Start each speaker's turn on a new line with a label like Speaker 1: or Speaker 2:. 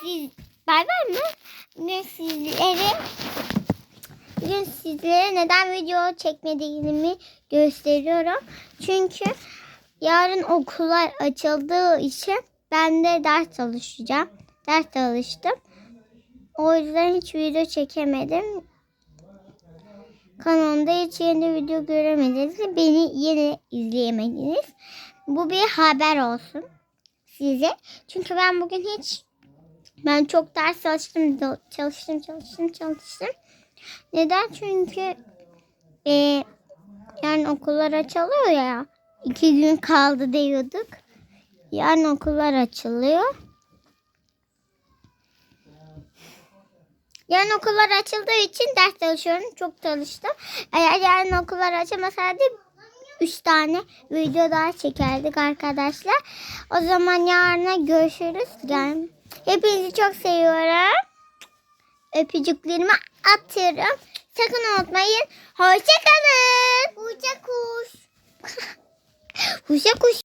Speaker 1: siz bay bay mı? Bugün sizlere bugün sizlere neden video çekmediğimi gösteriyorum. Çünkü yarın okullar açıldığı için ben de ders çalışacağım. Ders çalıştım. O yüzden hiç video çekemedim. Kanalımda hiç yeni video göremediniz. Beni yine izleyemediniz. Bu bir haber olsun size. Çünkü ben bugün hiç ben çok ders çalıştım, çalıştım, çalıştım, çalıştım. Neden? Çünkü e, yani okullar açılıyor ya. İki gün kaldı diyorduk. Yarın okullar açılıyor. Yarın okullar açıldığı için ders çalışıyorum. Çok çalıştım. Eğer yarın okullar açılmasaydı 3 tane video daha çekerdik arkadaşlar. O zaman yarına görüşürüz. Yani hepinizi çok seviyorum. Öpücüklerimi atıyorum. Sakın unutmayın. Hoşçakalın. Hoşça kuş. Hoşça kuş.